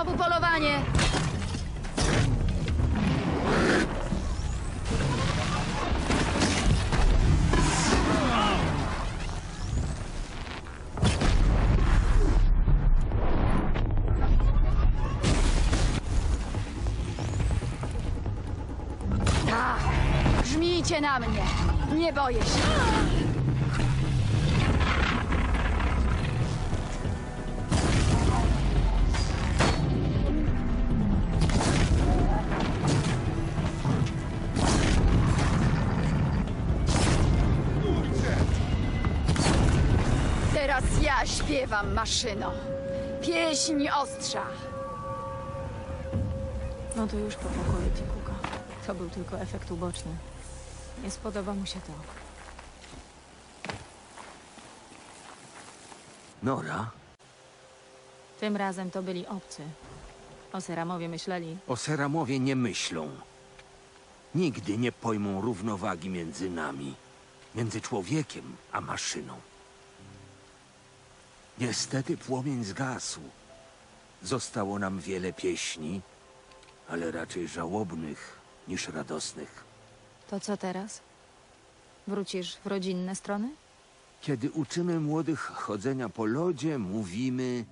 Znowu polowanie! Tak, grzmijcie na mnie. Nie boję się. Teraz ja śpiewam, maszyno. Pieśń ostrza. No to już po pokoju Tikuka. To był tylko efekt uboczny. Nie spodoba mu się to. Nora, Tym razem to byli obcy. O Seramowie myśleli, o Seramowie nie myślą. Nigdy nie pojmą równowagi między nami, między człowiekiem a maszyną. Niestety płomień zgasł. Zostało nam wiele pieśni, ale raczej żałobnych niż radosnych. to co teraz? Wrócisz w rodzinne strony? Kiedy uczymy młodych chodzenia po lodzie, mówimy